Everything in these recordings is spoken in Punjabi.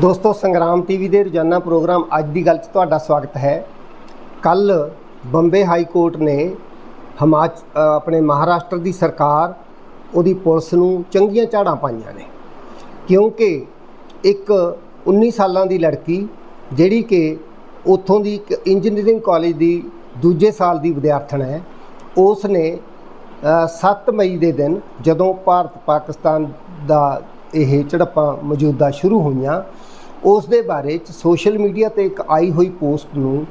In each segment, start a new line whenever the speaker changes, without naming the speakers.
ਦੋਸਤੋ ਸੰਗਰਾਮ ਟੀਵੀ ਦੇ ਰੋਜ਼ਾਨਾ ਪ੍ਰੋਗਰਾਮ ਅੱਜ ਦੀ ਗੱਲ 'ਚ ਤੁਹਾਡਾ ਸਵਾਗਤ ਹੈ। ਕੱਲ ਬੰਬੇ ਹਾਈ ਕੋਰਟ ਨੇ ਹਿਮਾਚ ਆਪਣੇ ਮਹਾਰਾਸ਼ਟਰ ਦੀ ਸਰਕਾਰ ਉਹਦੀ ਪੁਲਿਸ ਨੂੰ ਚੰਗੀਆਂ ਝਾੜਾਂ ਪਾਈਆਂ ਨੇ। ਕਿਉਂਕਿ ਇੱਕ 19 ਸਾਲਾਂ ਦੀ ਲੜਕੀ ਜਿਹੜੀ ਕਿ ਉੱਥੋਂ ਦੀ ਇੱਕ ਇੰਜੀਨੀਅਰਿੰਗ ਕਾਲਜ ਦੀ ਦੂਜੇ ਸਾਲ ਦੀ ਵਿਦਿਆਰਥਣ ਹੈ ਉਸ ਨੇ ਅ, 7 ਮਈ ਦੇ ਦਿਨ ਜਦੋਂ ਭਾਰਤ ਪਾਕਿਸਤਾਨ ਦਾ ਇਹ ਝੜਪਾਂ ਮੌਜੂਦਾ ਸ਼ੁਰੂ ਹੋਈਆਂ ਉਸ ਦੇ ਬਾਰੇ ਚ ਸੋਸ਼ਲ ਮੀਡੀਆ ਤੇ ਇੱਕ ਆਈ ਹੋਈ ਪੋਸਟ ਨੂੰ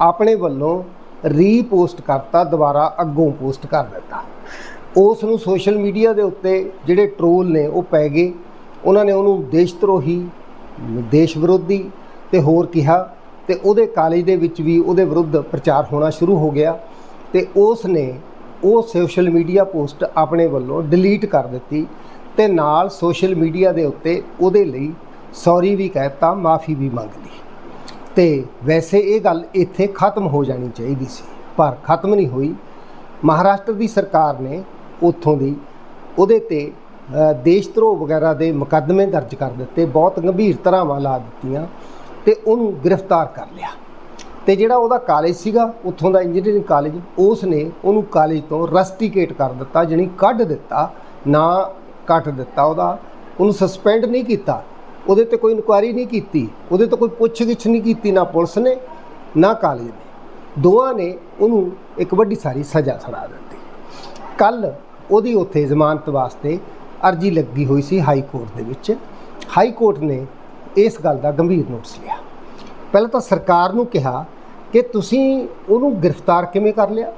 ਆਪਣੇ ਵੱਲੋਂ ਰੀਪੋਸਟ ਕਰਤਾ, ਦੁਬਾਰਾ ਅੱਗੋਂ ਪੋਸਟ ਕਰ ਦਿੱਤਾ। ਉਸ ਨੂੰ ਸੋਸ਼ਲ ਮੀਡੀਆ ਦੇ ਉੱਤੇ ਜਿਹੜੇ ਟ੍ਰੋਲ ਨੇ ਉਹ ਪੈ ਗਏ। ਉਹਨਾਂ ਨੇ ਉਹਨੂੰ ਦੇਸ਼ ਧਰੋਹੀ, ਦੇਸ਼ ਵਿਰੋਧੀ ਤੇ ਹੋਰ ਕਿਹਾ ਤੇ ਉਹਦੇ ਕਾਲਜ ਦੇ ਵਿੱਚ ਵੀ ਉਹਦੇ ਵਿਰੁੱਧ ਪ੍ਰਚਾਰ ਹੋਣਾ ਸ਼ੁਰੂ ਹੋ ਗਿਆ ਤੇ ਉਸ ਨੇ ਉਹ ਸੋਸ਼ਲ ਮੀਡੀਆ ਪੋਸਟ ਆਪਣੇ ਵੱਲੋਂ ਡਿਲੀਟ ਕਰ ਦਿੱਤੀ ਤੇ ਨਾਲ ਸੋਸ਼ਲ ਮੀਡੀਆ ਦੇ ਉੱਤੇ ਉਹਦੇ ਲਈ ਸੌਰੀ ਵੀ ਕਹਿਤਾ, ਮਾਫੀ ਵੀ ਮੰਗ ਲਈ ਤੇ ਵੈਸੇ ਇਹ ਗੱਲ ਇੱਥੇ ਖਤਮ ਹੋ ਜਾਣੀ ਚਾਹੀਦੀ ਸੀ, ਪਰ ਖਤਮ ਨਹੀਂ ਹੋਈ। ਮਹਾਰਾਸ਼ਟਰ ਦੀ ਸਰਕਾਰ ਨੇ ਉੱਥੋਂ ਦੀ ਉਹਦੇ ਤੇ ਦੇਸ਼ ਧਰੋਹ ਵਗੈਰਾ ਦੇ ਮੁਕੱਦਮੇ ਦਰਜ ਕਰ ਦਿੱਤੇ, ਬਹੁਤ ਗੰਭੀਰ ਧਾਰਾਵਾਂ ਲਾ ਦਿੱਤੀਆਂ ਤੇ ਉਹਨੂੰ ਗ੍ਰਿਫਤਾਰ ਕਰ ਲਿਆ। ਤੇ ਜਿਹੜਾ ਉਹਦਾ ਕਾਲਜ ਸੀਗਾ, ਉੱਥੋਂ ਦਾ ਇੰਜੀਨੀਅਰਿੰਗ ਕਾਲਜ ਉਸ ਨੇ ਉਹਨੂੰ ਕਾਲਜ ਤੋਂ ਰਸਟੀਕੇਟ ਕਰ ਦਿੱਤਾ, ਜਾਣੀ ਕੱਢ ਦਿੱਤਾ, ਨਾ ਕੱਟ ਦਿੱਤਾ ਉਹਦਾ, ਉਹਨੂੰ ਸਸਪੈਂਡ ਨਹੀਂ ਕੀਤਾ। ਉਹਦੇ ਤੇ ਕੋਈ ਇਨਕੁਆਇਰੀ ਨਹੀਂ ਕੀਤੀ, ਉਹਦੇ ਤੋਂ ਕੋਈ ਪੁੱਛਗਿੱਛ ਨਹੀਂ ਕੀਤੀ, ਨਾ ਪੁਲਿਸ ਨੇ, ਨਾ ਕਾਲਜ ਨੇ। ਦੋਵਾਂ ਨੇ ਉਹਨੂੰ ਇੱਕ ਵੱਡੀ ਸਾਰੀ ਸਜ਼ਾ ਸੁਣਾ ਦਿੱਤੀ। ਕੱਲ ਉਹਦੀ ਉੱਥੇ ਜ਼ਮਾਨਤ ਵਾਸਤੇ ਅਰਜੀ ਲੱਗੀ ਹੋਈ ਸੀ ਹਾਈ ਕੋਰਟ ਦੇ ਵਿੱਚ। ਹਾਈ ਕੋਰਟ ਨੇ ਇਸ ਗੱਲ ਦਾ ਗੰਭੀਰ ਨੋਟਿਸ ਲਿਆ। ਪਹਿਲਾਂ ਤਾਂ ਸਰਕਾਰ ਨੂੰ ਕਿਹਾ ਕਿ ਤੁਸੀਂ ਉਹਨੂੰ ਗ੍ਰਿਫਤਾਰ ਕਿਵੇਂ ਕਰ ਲਿਆ?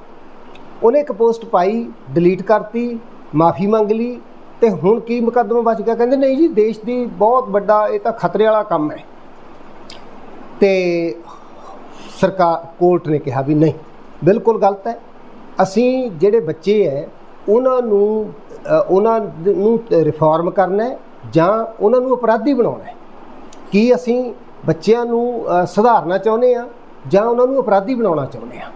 ਉਹਨੇ ਇੱਕ ਪੋਸਟ ਪਾਈ, ਡਿਲੀਟ ਕਰਤੀ, ਮਾਫੀ ਮੰਗ ਲਈ ਤੇ ਹੁਣ ਕੀ ਮੁਕੱਦਮਾ ਬਚ ਗਿਆ? ਕਹਿੰਦੇ ਨਹੀਂ ਜੀ, ਦੇਸ਼ ਦੀ ਬਹੁਤ ਵੱਡਾ ਇਹ ਤਾਂ ਖਤਰੇ ਵਾਲਾ ਕੰਮ ਹੈ। ਤੇ ਸਰਕਾਰ ਕੋਰਟ ਨੇ ਕਿਹਾ ਵੀ ਨਹੀਂ, ਬਿਲਕੁਲ ਗਲਤ ਹੈ। ਅਸੀਂ ਜਿਹੜੇ ਬੱਚੇ ਹੈ, ਉਹਨਾਂ ਨੂੰ ਉਹਨਾਂ ਨੂੰ ਰਿਫਾਰਮ ਕਰਨਾ ਹੈ ਜਾਂ ਉਹਨਾਂ ਨੂੰ ਅਪਰਾਧੀ ਬਣਾਉਣਾ ਹੈ। ਕੀ ਅਸੀਂ ਬੱਚਿਆਂ ਨੂੰ ਸੁਧਾਰਨਾ ਚਾਹੁੰਦੇ ਆ ਜਾਂ ਉਹਨਾਂ ਨੂੰ ਅਪਰਾਧੀ ਬਣਾਉਣਾ ਚਾਹੁੰਦੇ ਆ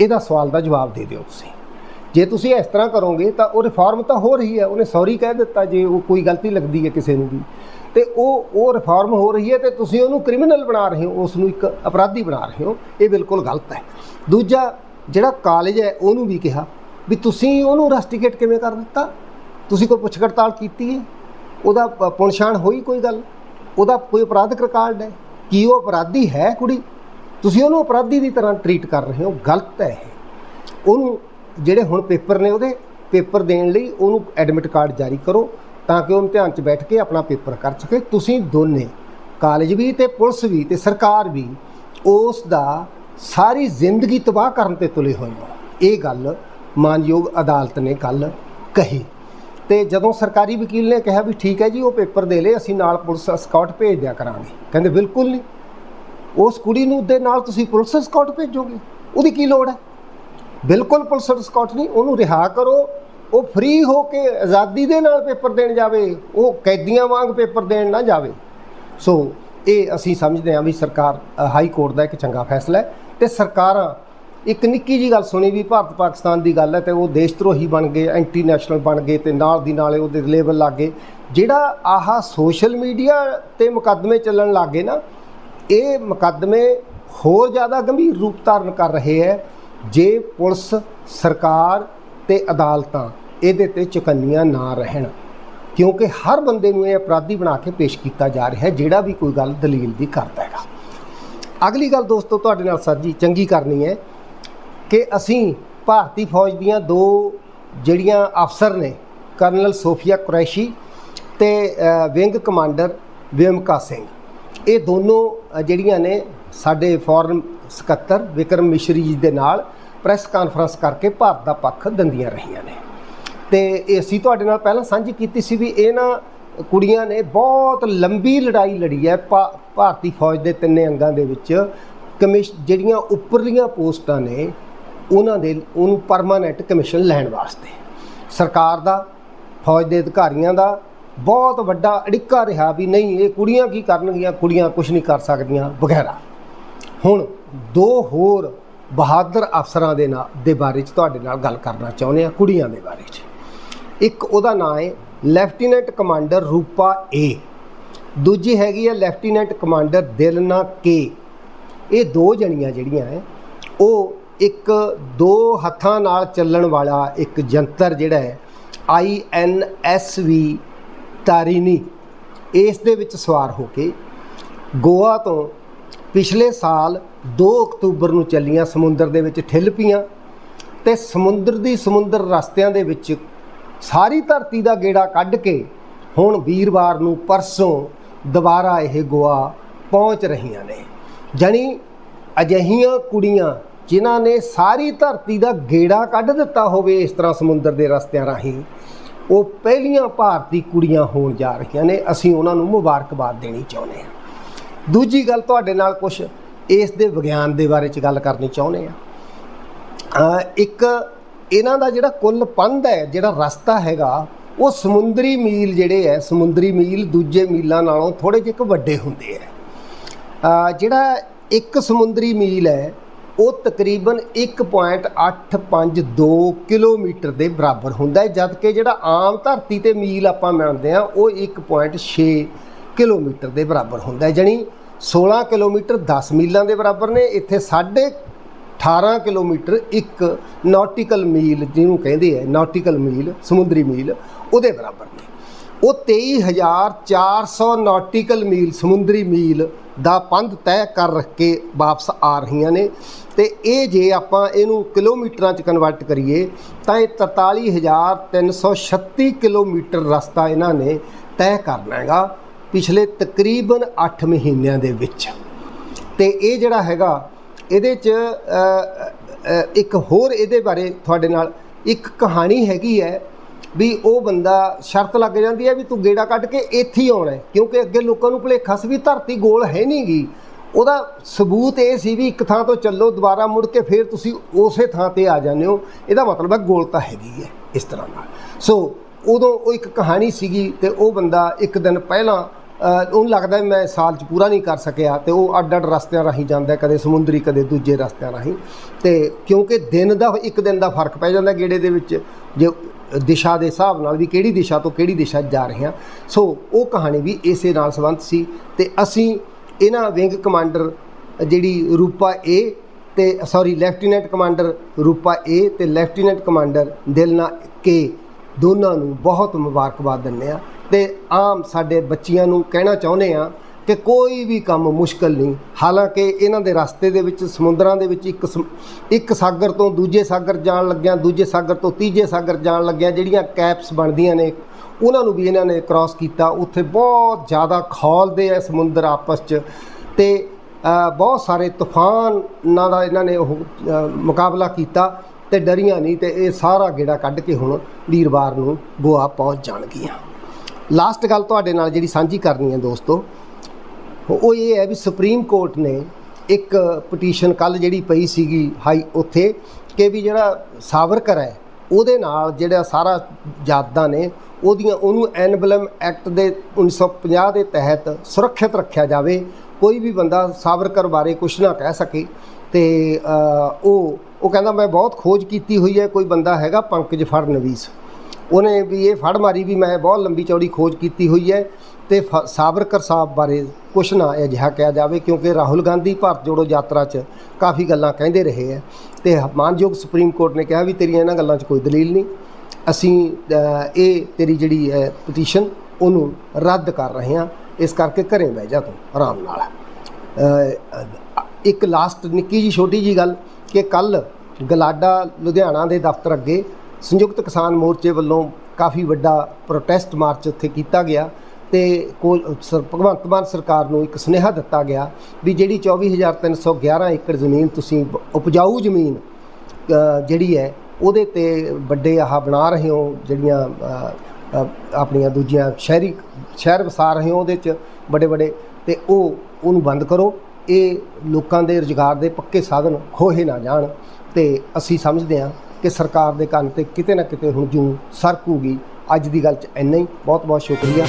ਇਹਦਾ ਸਵਾਲ ਦਾ ਜਵਾਬ ਦੇ ਦਿਓ ਤੁਸੀਂ। ਜੇ ਤੁਸੀਂ ਇਸ ਤਰ੍ਹਾਂ ਕਰੋਗੇ ਤਾਂ ਉਹ ਰਿਫਾਰਮ ਤਾਂ ਹੋ ਰਹੀ ਹੈ, ਉਹਨੇ ਸੌਰੀ ਕਹਿ ਦਿੱਤਾ ਜੇ ਉਹ ਕੋਈ ਗਲਤੀ ਲੱਗਦੀ ਹੈ ਕਿਸੇ ਨੂੰ ਵੀ। ਤੇ ਉਹ ਉਹ ਰਿਫਾਰਮ ਹੋ ਰਹੀ ਹੈ ਤੇ ਤੁਸੀਂ ਉਹਨੂੰ ਕ੍ਰਿਮੀਨਲ ਬਣਾ ਰਹੇ ਹੋ ਉਸ ਨੂੰ ਇੱਕ ਅਪਰਾਧੀ ਬਣਾ ਰਹੇ ਹੋ, ਇਹ ਬਿਲਕੁਲ ਗਲਤ ਹੈ। ਦੂਜਾ, ਜਿਹੜਾ ਕਾਲਜ ਹੈ, ਉਹਨੂੰ ਵੀ ਕਿਹਾ ਵੀ ਤੁਸੀਂ ਉਹਨੂੰ ਰਸਟੀਕੇਟ ਕਿਵੇਂ ਕਰ ਦਿੱਤਾ? ਤੁਸੀਂ ਕੋਈ ਪੁੱਛ ਪੜਤਾਲ ਕੀਤੀ ਹੈ? ਉਹਦਾ ਪੁਣਛਾਣ ਹੋਈ ਕੋਈ ਗੱਲ? ਉਹਦਾ ਕੋਈ ਅਪਰਾਧਿਕ ਰਿਕਾਰਡ ਹੈ? ਕੀ ਉਹ ਅਪਰਾਧੀ ਹੈ ਕੁੜੀ? ਤੁਸੀਂ ਉਹਨੂੰ ਅਪਰਾਧੀ ਦੀ ਤਰ੍ਹਾਂ ਟਰੀਟ ਕਰ ਰਹੇ ਹੋ, ਗਲਤ ਹੈ ਇਹ। ਉਹਨੂੰ ਜਿਹੜੇ ਹੁਣ ਪੇਪਰ ਨੇ ਉਹਦੇ, ਪੇਪਰ ਦੇਣ ਲਈ ਉਹਨੂੰ ਐਡਮਿਟ ਕਾਰਡ ਜਾਰੀ ਕਰੋ ਤਾਂ ਕਿ ਉਹ ਇਮਤਿਹਾਨ 'ਚ ਬੈਠ ਕੇ ਆਪਣਾ ਪੇਪਰ ਕਰ ਸਕੇ। ਤੁਸੀਂ ਦੋਨੇ, ਕਾਲਜ ਵੀ ਤੇ ਪੁਲਿਸ ਵੀ ਤੇ ਸਰਕਾਰ ਵੀ, ਉਸ ਦਾ ਸਾਰੀ ਜ਼ਿੰਦਗੀ ਤਬਾਹ ਕਰਨ ਤੇ ਤੁਲੇ ਹੋਏ ਹੋ। ਇਹ ਗੱਲ ਮਾਨਯੋਗ ਅਦਾਲਤ ਨੇ ਕੱਲ ਕਹੀ। ਤੇ ਜਦੋਂ ਸਰਕਾਰੀ ਵਕੀਲ ਨੇ ਕਿਹਾ ਵੀ ਠੀਕ ਹੈ ਜੀ, ਉਹ ਪੇਪਰ ਦੇ ਲੇ ਅਸੀਂ ਨਾਲ ਪੁਲਿਸ ਸਕਾਟ ਭੇਜ ਦਿਆ ਕਰਾਂਗੇ। ਕਹਿੰਦੇ ਬਿਲਕੁਲ ਨਹੀਂ। ਉਸ ਕੁੜੀ ਨੂੰ ਦੇ ਨਾਲ ਤੁਸੀਂ ਪੁਲਿਸ ਸਕਾਟ ਭੇਜੋਗੇ? ਉਹਦੀ ਕੀ ਲੋੜ ਹੈ? ਬਿਲਕੁਲ ਪੁਲਿਸ ਸਕਾਟ ਨਹੀਂ, ਉਹਨੂੰ ਰਿਹਾ ਕਰੋ। ਉਹ ਫ੍ਰੀ ਹੋ ਕੇ ਆਜ਼ਾਦੀ ਦੇ ਨਾਲ ਪੇਪਰ ਦੇਣ ਜਾਵੇ, ਉਹ ਕੈਦੀਆਂ ਵਾਂਗ ਪੇਪਰ ਦੇਣ ਨਾ ਜਾਵੇ। ਸੋ ਇਹ ਅਸੀਂ ਸਮਝਦੇ ਹਾਂ ਵੀ ਸਰਕਾਰ ਹਾਈ ਕੋਰਟ ਦਾ ਇੱਕ ਚੰਗਾ ਫੈਸਲਾ ਹੈ। ਤੇ ਸਰਕਾਰਾਂ, ਇੱਕ ਨਿੱਕੀ ਜੀ ਗੱਲ ਸੁਣੀ ਵੀ ਭਾਰਤ ਪਾਕਿਸਤਾਨ ਦੀ ਗੱਲ ਹੈ ਤੇ ਉਹ ਦੇਸ਼ ਧਰੋਹੀ ਬਣ ਗਏ ਐਂਟੀ ਨੈਸ਼ਨਲ ਬਣ ਗਏ ਤੇ ਨਾਲ ਦੀ ਨਾਲੇ ਉਹਦੇ ਰਿਲੇਬਲ ਲੱਗ ਗਏ। ਜਿਹੜਾ ਆਹ ਸੋਸ਼ਲ ਮੀਡੀਆ ਤੇ ਮੁਕੱਦਮੇ ਚੱਲਣ ਲੱਗੇ ਨਾ, ਇਹ ਮੁਕੱਦਮੇ ਹੋਰ ਜ਼ਿਆਦਾ ਗੰਭੀਰ ਰੂਪ ਧਾਰਨ ਕਰ ਰਹੇ ਹੈ। ਜੇ ਪੁਲਿਸ, ਸਰਕਾਰ ਤੇ ਅਦਾਲਤਾਂ ਇਹਦੇ ਤੇ ਚੁਕੰਨੀਆਂ ਨਾ ਰਹਿਣ, ਕਿਉਂਕਿ ਹਰ ਬੰਦੇ ਨੂੰ ਇਹ ਅਪਰਾਧੀ ਬਣਾ ਕੇ ਪੇਸ਼ ਕੀਤਾ ਜਾ ਰਿਹਾ ਹੈ, ਜਿਹੜਾ ਵੀ ਕੋਈ ਗੱਲ ਦਲੀਲ ਦੀ ਕਰਦਾ ਹੈਗਾ। ਅਗਲੀ ਗੱਲ ਦੋਸਤੋ ਤੁਹਾਡੇ ਨਾਲ ਸਰ ਜੀ ਚੰਗੀ ਕਰਨੀ ਹੈ ਕਿ ਅਸੀਂ ਭਾਰਤੀ ਫੌਜ ਦੀਆਂ ਦੋ ਜਿਹੜੀਆਂ ਅਫਸਰ ਨੇ, ਕਰਨਲ ਸੋਫੀਆ ਕੁਰੈਸ਼ੀ ਤੇ ਵਿੰਗ ਕਮਾਂਡਰ ਵਿਮਕਾ ਸਿੰਘ, ਇਹ ਦੋਨੋਂ ਜਿਹੜੀਆਂ ਨੇ ਸਾਡੇ ਫੋਰਨ ਸਕੱਤਰ ਵਿਕਰਮ ਮਿਸ਼ਰੀ ਜੀ ਦੇ ਨਾਲ ਪ੍ਰੈਸ ਕਾਨਫਰੰਸ ਕਰਕੇ ਭਾਰਤ ਦਾ ਪੱਖ ਦੰਦੀਆਂ ਰਹੀਆਂ ਨੇ। ਤੇ ਇਹ ਅਸੀਂ ਤੁਹਾਡੇ ਨਾਲ ਪਹਿਲਾਂ ਸਾਂਝੀ ਕੀਤੀ ਸੀ ਵੀ ਇਹਨਾਂ ਕੁੜੀਆਂ ਨੇ ਬਹੁਤ ਲੰਬੀ ਲੜਾਈ ਲੜੀ ਹੈ ਭਾ- ਭਾਰਤੀ ਫੌਜ ਦੇ ਤਿੰਨੇ ਅੰਗਾਂ ਦੇ ਵਿੱਚ। ਕਮਿਸ਼, ਜਿਹੜੀਆਂ ਉੱਪਰਲੀਆਂ ਪੋਸਟਾਂ ਨੇ, ਉਹਨਾਂ ਦੇ, ਉਹਨੂੰ ਪਰਮਾਨੈਂਟ ਕਮਿਸ਼ਨ ਲੈਣ ਵਾਸਤੇ। ਸਰਕਾਰ ਦਾ, ਫੌਜ ਦੇ ਅਧਿਕਾਰੀਆਂ ਦਾ ਬਹੁਤ ਵੱਡਾ ਅੜਿੱਕਾ ਰਿਹਾ ਵੀ ਨਹੀਂ, ਇਹ ਕੁੜੀਆਂ ਕੀ ਕਰਨਗੀਆਂ, ਕੁੜੀਆਂ ਕੁਝ ਨਹੀਂ ਕਰ ਸਕਦੀਆਂ, ਵਗੈਰਾ। ਹੁਣ ਦੋ ਹੋਰ ਬਹਾਦਰ ਅਫਸਰਾਂ ਦੇ ਨਾਲ ਦੇ ਬਾਰੇ ਚ ਤੁਹਾਡੇ ਨਾਲ ਗੱਲ ਕਰਨਾ ਚਾਹੁੰਦੇ ਆ ਕੁੜੀਆਂ ਦੇ ਬਾਰੇ ਚ। ਇੱਕ ਉਹਦਾ ਨਾਮ ਹੈ ਲੈਫਟੀਨੈਂਟ ਕਮਾਂਡਰ ਰੂਪਾ ਏ। ਦੂਜੀ ਹੈਗੀ ਹੈ ਲੈਫਟੀਨੈਂਟ ਕਮਾਂਡਰ ਦਿਲਨਾ ਕੇ। ਇਹ ਦੋ ਜਣੀਆਂ ਜਿਹੜੀਆਂ ਹੈ, ਉਹ ਇੱਕ ਦੋ ਹੱਥਾਂ ਨਾਲ ਚੱਲਣ ਵਾਲਾ ਇੱਕ ਜੰਤਰ ਜਿਹੜਾ ਹੈ, ਆਈ ਐਨ ਐਸ ਵੀ ਤਾਰੀਨੀ। ਇਸ ਦੇ ਵਿੱਚ ਸਵਾਰ ਹੋ ਕੇ ਗੋਆ ਤੋਂ ਪਿਛਲੇ ਸਾਲ 2 ਅਕਤੂਬਰ ਨੂੰ ਚੱਲੀਆਂ ਸਮੁੰਦਰ ਦੇ ਵਿੱਚ ਠਿੱਲ ਪਈਆਂ ਤੇ ਸਮੁੰਦਰ ਦੀ ਸਮੁੰਦਰ ਰਸਤਿਆਂ ਦੇ ਵਿੱਚ ਸਾਰੀ ਧਰਤੀ ਦਾ ਗੇੜਾ ਕੱਢ ਕੇ ਹੁਣ ਵੀਰਵਾਰ ਨੂੰ ਪਰਸੋਂ ਦੁਬਾਰਾ ਇਹ ਗੋਆ ਪਹੁੰਚ ਰਹੀਆਂ ਨੇ। ਜਣੀ ਅਜਹੀਆਂ ਕੁੜੀਆਂ ਜਿਨ੍ਹਾਂ ਨੇ ਸਾਰੀ ਧਰਤੀ ਦਾ ਗੇੜਾ ਕੱਢ ਦਿੱਤਾ ਹੋਵੇ ਇਸ ਤਰ੍ਹਾਂ ਸਮੁੰਦਰ ਦੇ ਰਸਤਿਆਂ ਰਾਹੀਂ, ਉਹ ਪਹਿਲੀਆਂ ਭਾਰਤੀ ਕੁੜੀਆਂ ਹੋਣ ਜਾ ਰਹੀਆਂ ਨੇ। ਅਸੀਂ ਉਹਨਾਂ ਨੂੰ ਮੁਬਾਰਕਬਾਦ ਦੇਣੀ ਚਾਹੁੰਦੇ ਹਾਂ। ਦੂਜੀ ਗੱਲ ਤੁਹਾਡੇ ਨਾਲ ਕੁਝ ਇਸ ਦੇ ਵਿਗਿਆਨ ਦੇ ਬਾਰੇ ਚ ਗੱਲ ਕਰਨੀ ਚਾਹੁੰਦੇ ਆ। ਇੱਕ ਇਹਨਾਂ ਦਾ ਜਿਹੜਾ ਕੁੱਲ ਪੰਧ ਹੈ, ਜਿਹੜਾ ਰਸਤਾ ਹੈਗਾ, ਉਹ ਸਮੁੰਦਰੀ ਮੀਲ ਜਿਹੜੇ ਹੈ, ਸਮੁੰਦਰੀ ਮੀਲ ਦੂਜੇ ਮੀਲਾਂ ਨਾਲੋਂ ਥੋੜੇ ਜਿਹੇ ਕੁ ਵੱਡੇ ਹੁੰਦੇ ਹੈ। ਜਿਹੜਾ ਇੱਕ ਸਮੁੰਦਰੀ ਮੀਲ ਹੈ, ਉਹ ਤਕਰੀਬਨ 1.852 ਕਿਲੋਮੀਟਰ ਦੇ ਬਰਾਬਰ ਹੁੰਦਾ ਹੈ ਜਦ ਕਿ ਜਿਹੜਾ ਆਮ ਧਰਤੀ ਤੇ ਮੀਲ ਆਪਾਂ ਮੰਨਦੇ ਆ ਉਹ 1.6 ਕਿਲੋਮੀਟਰ ਦੇ ਬਰਾਬਰ ਹੁੰਦਾ ਹੈ। ਜਣੀ 16 ਕਿਲੋਮੀਟਰ 10 ਮੀਲਾਂ ਦੇ ਬਰਾਬਰ ਨੇ, ਇੱਥੇ ਸਾਢੇ 18 ਕਿਲੋਮੀਟਰ ਇੱਕ ਨੌਟੀਕਲ ਮੀਲ ਜਿਹਨੂੰ ਕਹਿੰਦੇ ਆ, ਨੌਟੀਕਲ ਮੀਲ, ਸਮੁੰਦਰੀ ਮੀਲ, ਉਹਦੇ ਬਰਾਬਰ ਨੇ। ਉਹ 23400 ਨੌਟੀਕਲ ਮੀਲ, ਸਮੁੰਦਰੀ ਮੀਲ ਦਾ ਪੰਧ ਤੈਅ ਕਰ ਰੱਖ ਕੇ ਵਾਪਸ ਆ ਰਹੀਆਂ ਨੇ। ਤੇ ਇਹ ਜੇ ਆਪਾਂ ਇਹਨੂੰ ਕਿਲੋਮੀਟਰਾਂ 'ਚ ਕਨਵਰਟ ਕਰੀਏ, ਤਾਂ ਇਹ 43336 ਕਿਲੋਮੀਟਰ ਰਸਤਾ ਇਹਨਾਂ ਨੇ ਤੈਅ ਕਰਨਾ ਹੈਗਾ। ਪਿਛਲੇ ਤਕਰੀਬਨ 8 ਮਹੀਨਿਆਂ ਦੇ ਵਿੱਚ। ਤੇ ਇਹ ਜਿਹੜਾ ਹੈਗਾ, ਇਹਦੇ 'ਚ ਇੱਕ ਹੋਰ ਇਹਦੇ ਬਾਰੇ ਤੁਹਾਡੇ ਨਾਲ ਇੱਕ ਕਹਾਣੀ ਹੈਗੀ ਹੈ ਵੀ ਉਹ ਬੰਦਾ ਸ਼ਰਤ ਲੱਗ ਜਾਂਦੀ ਹੈ ਵੀ ਤੂੰ ਗੇੜਾ ਕੱਢ ਕੇ ਇੱਥੇ ਹੀ ਆਉਣਾ ਕਿਉਂਕਿ ਅੱਗੇ ਲੋਕਾਂ ਨੂੰ ਭੁਲੇਖਾ ਸੀ ਵੀ ਧਰਤੀ ਗੋਲ ਹੈ ਨਹੀਂਗੀ ਉਹਦਾ ਸਬੂਤ ਇਹ ਸੀ ਵੀ ਇੱਕ ਥਾਂ ਤੋਂ ਚੱਲੋ, ਦੁਬਾਰਾ ਮੁੜ ਕੇ ਫਿਰ ਤੁਸੀਂ ਉਸੇ ਥਾਂ ਤੇ ਆ ਜਾਂਦੇ ਹੋ। ਇਹਦਾ ਮਤਲਬ ਹੈ ਗੋਲ ਤਾਂ ਹੈਗੀ ਹੈ, ਇਸ ਤਰ੍ਹਾਂ ਨਾਲ। ਸੋ, ਉਦੋਂ ਉਹ ਇੱਕ ਕਹਾਣੀ ਸੀਗੀ ਤੇ ਉਹ ਬੰਦਾ ਇੱਕ ਦਿਨ ਪਹਿਲਾਂ ਉਹਨੂੰ ਲੱਗਦਾ ਮੈਂ ਸਾਲ ਚ ਪੂਰਾ ਨਹੀਂ ਕਰ ਸਕਿਆ ਤੇ ਉਹ ਅੱਡ ਅੱਡ ਰਸਤਿਆਂ ਰਾਹੀਂ ਜਾਂਦਾ, ਕਦੇ ਸਮੁੰਦਰੀ, ਕਦੇ ਦੂਜੇ ਰਸਤਿਆਂ ਰਾਹੀਂ। ਤੇ ਕਿਉਂਕਿ ਦਿਨ ਦਾ, ਇੱਕ ਦਿਨ ਦਾ ਫ਼ਰਕ ਪੈ ਜਾਂਦਾ ਗੇੜੇ ਦੇ ਵਿੱਚ, ਜੇ ਦਿਸ਼ਾ ਦੇ ਹਿਸਾਬ ਨਾਲ ਵੀ ਕਿਹੜੀ ਦਿਸ਼ਾ ਤੋਂ ਕਿਹੜੀ ਦਿਸ਼ਾ ਜਾ ਰਹੇ ਹਾਂ। ਸੋ ਉਹ ਕਹਾਣੀ ਵੀ ਇਸੇ ਨਾਲ ਸੰਬੰਧ ਸੀ ਤੇ ਅਸੀਂ ਇਹਨਾਂ ਵਿੰਗ ਕਮਾਂਡਰ, ਜਿਹੜੀ ਰੂਪਾ ਏ ਤੇ sorry lieutenant commander Rupa A ਤੇ ਲੈਫਟੀਨੈਂਟ ਕਮਾਂਡਰ ਦਿਲਨਾ ਕੇ, ਦੋਨਾਂ ਨੂੰ ਬਹੁਤ ਮੁਬਾਰਕਬਾਦ ਦਿੰਦੇ ਆ ਤੇ ਆਮ ਸਾਡੇ ਬੱਚਿਆਂ ਨੂੰ ਕਹਿਣਾ ਚਾਹੁੰਦੇ ਆ ਕਿ ਕੋਈ ਵੀ ਕੰਮ ਮੁਸ਼ਕਲ ਨਹੀਂ। ਹਾਲਾਂਕਿ ਇਹਨਾਂ ਦੇ ਰਸਤੇ ਦੇ ਵਿੱਚ, ਸਮੁੰਦਰਾਂ ਦੇ ਵਿੱਚ ਇੱਕ ਸਮ- ਇੱਕ ਸਾਗਰ ਤੋਂ ਦੂਜੇ ਸਾਗਰ ਜਾਣ ਲੱਗਿਆਂ, ਦੂਜੇ ਸਾਗਰ ਤੋਂ ਤੀਜੇ ਸਾਗਰ ਜਾਣ ਲੱਗਿਆਂ ਜਿਹੜੀਆਂ ਕੈਪਸ ਬਣਦੀਆਂ ਨੇ, ਉਹਨਾਂ ਨੂੰ ਵੀ ਇਹਨਾਂ ਨੇ ਕ੍ਰਾਸ ਕੀਤਾ। ਉੱਥੇ ਬਹੁਤ ਜ਼ਿਆਦਾ ਖੌਲਦੇ ਆ ਸਮੁੰਦਰ ਆਪਸ 'ਚ ਤੇ ਬਹੁਤ ਸਾਰੇ ਤੂਫਾਨਾਂ ਦਾ ਇਹਨਾਂ ਨੇ ਉਹ ਮੁਕਾਬਲਾ ਕੀਤਾ ਤੇ ਡਰੀਆਂ ਨਹੀਂ ਤੇ ਇਹ ਸਾਰਾ ਗੇੜਾ ਕੱਢ ਕੇ ਹੁਣ ਵੀਰਵਾਰ ਨੂੰ ਗੋਆ ਪਹੁੰਚ ਜਾਣਗੀਆਂ। ਲਾਸਟ ਗੱਲ ਤੁਹਾਡੇ ਨਾਲ ਜਿਹੜੀ ਸਾਂਝੀ ਕਰਨੀ ਹੈ ਦੋਸਤੋ, ਉਹ ਇਹ ਹੈ ਵੀ ਸੁਪਰੀਮ ਕੋਰਟ ਨੇ ਇੱਕ ਪਟੀਸ਼ਨ ਕੱਲ ਜਿਹੜੀ ਪਈ ਸੀਗੀ ਹਾਈ ਉੱਥੇ ਕਿ ਵੀ ਜਿਹੜਾ ਸਾਵਰਕਰ ਹੈ, ਉਹਦੇ ਨਾਲ ਜਿਹੜਾ ਸਾਰਾ ਯਾਦਾਂ ਨੇ, ਉਹਦੀਆਂ, ਉਹਨੂੰ ਐਨਬਲਮ ਐਕਟ ਦੇ 1950 ਦੇ ਤਹਿਤ ਸੁਰੱਖਿਅਤ ਰੱਖਿਆ ਜਾਵੇ, ਕੋਈ ਵੀ ਬੰਦਾ ਸਾਵਰਕਰ ਬਾਰੇ ਕੁਝ ਨਾ ਕਹਿ ਸਕੇ। ਤੇ ਉਹ ਉਹ ਕਹਿੰਦਾ, ਮੈਂ ਬਹੁਤ ਖੋਜ ਕੀਤੀ ਹੋਈ ਹੈ, ਕੋਈ ਬੰਦਾ ਹੈਗਾ ਪੰਕਜ ਫੜਨਵੀਸ ਉਹਨੇ ਵੀ ਇਹ ਫੜ ਮਾਰੀ ਵੀ ਮੈਂ ਬਹੁਤ ਲੰਬੀ ਚੌੜੀ ਖੋਜ ਕੀਤੀ ਹੋਈ ਹੈ ਤੇ ਫ- ਸਾਹਿਬ ਬਾਰੇ ਕੁਛ ਨਾ ਅਜਿਹਾ ਕਿਹਾ ਜਾਵੇ ਕਿਉਂਕਿ ਰਾਹੁਲ ਗਾਂਧੀ ਭਾਰਤ ਜੋੜੋ ਯਾਤਰਾ 'ਚ ਕਾਫੀ ਗੱਲਾਂ ਕਹਿੰਦੇ ਰਹੇ ਹੈ ਤੇ ਮਾਨਯੋਗ ਸੁਪਰੀਮ ਕੋਰਟ ਨੇ ਕਿਹਾ ਵੀ ਤੇਰੀਆਂ ਇਹਨਾਂ ਗੱਲਾਂ 'ਚ ਕੋਈ ਦਲੀਲ ਨਹੀਂ। ਅਸੀਂ ਇਹ ਤੇਰੀ ਜਿਹੜੀ ਹੈ ਪਟੀਸ਼ਨ ਉਹਨੂੰ ਰੱਦ ਕਰ ਰਹੇ ਹਾਂ। ਇਸ ਕਰਕੇ ਘਰੇ ਬਹਿ ਜਾ ਤੂੰ, ਆਰਾਮ ਨਾਲ। ਇੱਕ ਲਾਸਟ ਨਿੱਕੀ ਜੀ ਛੋਟੀ ਜੀ ਗੱਲ ਕਿ ਕੱਲ ਗਲਾਡਾ ਲੁਧਿਆਣਾ ਦੇ ਦਫ਼ਤਰ ਅੱਗੇ ਸੰਯੁਕਤ ਕਿਸਾਨ ਮੋਰਚੇ ਵੱਲੋਂ ਕਾਫੀ ਵੱਡਾ ਪ੍ਰੋਟੈਸਟ ਮਾਰਚ ਉੱਥੇ ਕੀਤਾ ਗਿਆ ਤੇ ਕੋਲ ਭਗਵੰਤ ਮਾਨ ਸਰਕਾਰ ਨੂੰ ਇੱਕ ਸੁਨੇਹਾ ਦਿੱਤਾ ਗਿਆ ਵੀ ਜਿਹੜੀ 24311 ਏਕੜ ਜ਼ਮੀਨ ਤੁਸੀਂ ਉਪਜਾਊ ਜ਼ਮੀਨ ਜਿਹੜੀ ਹੈ, ਉਹਦੇ ਤੇ ਵੱਡੇ ਆਹ ਬਣਾ ਰਹੇ ਹੋ, ਜਿਹੜੀਆਂ ਆਪਣੀਆਂ ਦੂਜੀਆਂ ਸ਼ਹਿਰੀ, ਸ਼ਹਿਰ ਵਸਾ ਰਹੇ ਹੋ ਉਹਦੇ ਚ ਵੱਡੇ ਵੱਡੇ, ਤੇ ਉਹ, ਉਹਨੂੰ ਬੰਦ ਕਰੋ। ਇਹ ਲੋਕਾਂ ਦੇ ਰੁਜ਼ਗਾਰ ਦੇ ਪੱਕੇ ਸਾਧਨ ਖੋਹੇ ਨਾ ਜਾਣ ਤੇ ਅਸੀਂ ਸਮਝਦੇ ਹਾਂ ਕਿ ਸਰਕਾਰ ਦੇ ਕੰਨ ਤੇ ਕਿਤੇ ਨਾ ਕਿਤੇ ਹੁਣ ਜੂ ਸਰਕੂਗੀ। ਅੱਜ ਦੀ ਗੱਲ 'ਚ ਇੰਨਾ ਹੀ। ਬਹੁਤ ਬਹੁਤ ਸ਼ੁਕਰੀਆ।